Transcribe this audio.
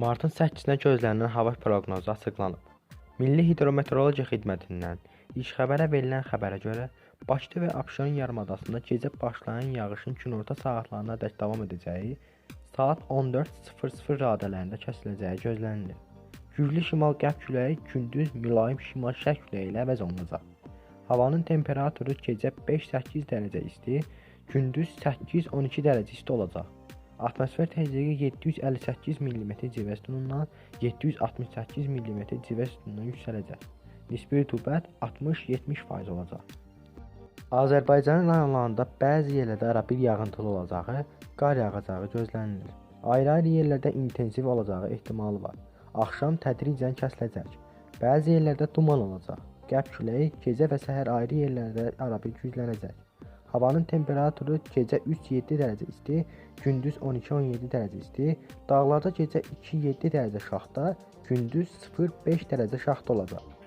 Martın 8-nə gözlənilən hava proqnozu açıqlanıb. Milli Hidrometeorologiya Xidmətindən İşxəbərə verilən xəbərə görə Bakıda və Abşeron yarımadasında gecə başlayan yağışın günorta saatlarına dək davam edəcəyi, saat 14:00 radələrində kəsiləcəyi gözlənilir. Güclü şimal-qərb küləyi gündüz mülayim şimal-şərq küləyi ilə əvəz olunacaq. Havanın temperaturu gecə 5-8 dərəcə isti, gündüz 8-12 dərəcə isti olacaq. Atmosfer təzyiqi 758 mm civə sütunundan 768 mm civə sütununa yüksələcək. Nisbi rütubət 60-70% olacaq. Azərbaycanın rayonlarında bəzi yerlərdə arabir yağıntılı olacağı, qar yağacağı gözlənilir. Ayrı-ayrı yerlərdə intensiv olacağı ehtimalı var. Axşam tədricən kəsiləcək. Bəzi yerlərdə duman olacaq. Qərb küləyi gecə və səhər ayrı yerlərdə arabir güclənəcək. Havanın temperaturu gecə 3-7 dərəcə isti, gündüz 12-17 dərəcə isti, dağlarda gecə 2-7 dərəcə şaxta, gündüz 0-5 dərəcə şaxta olacaq.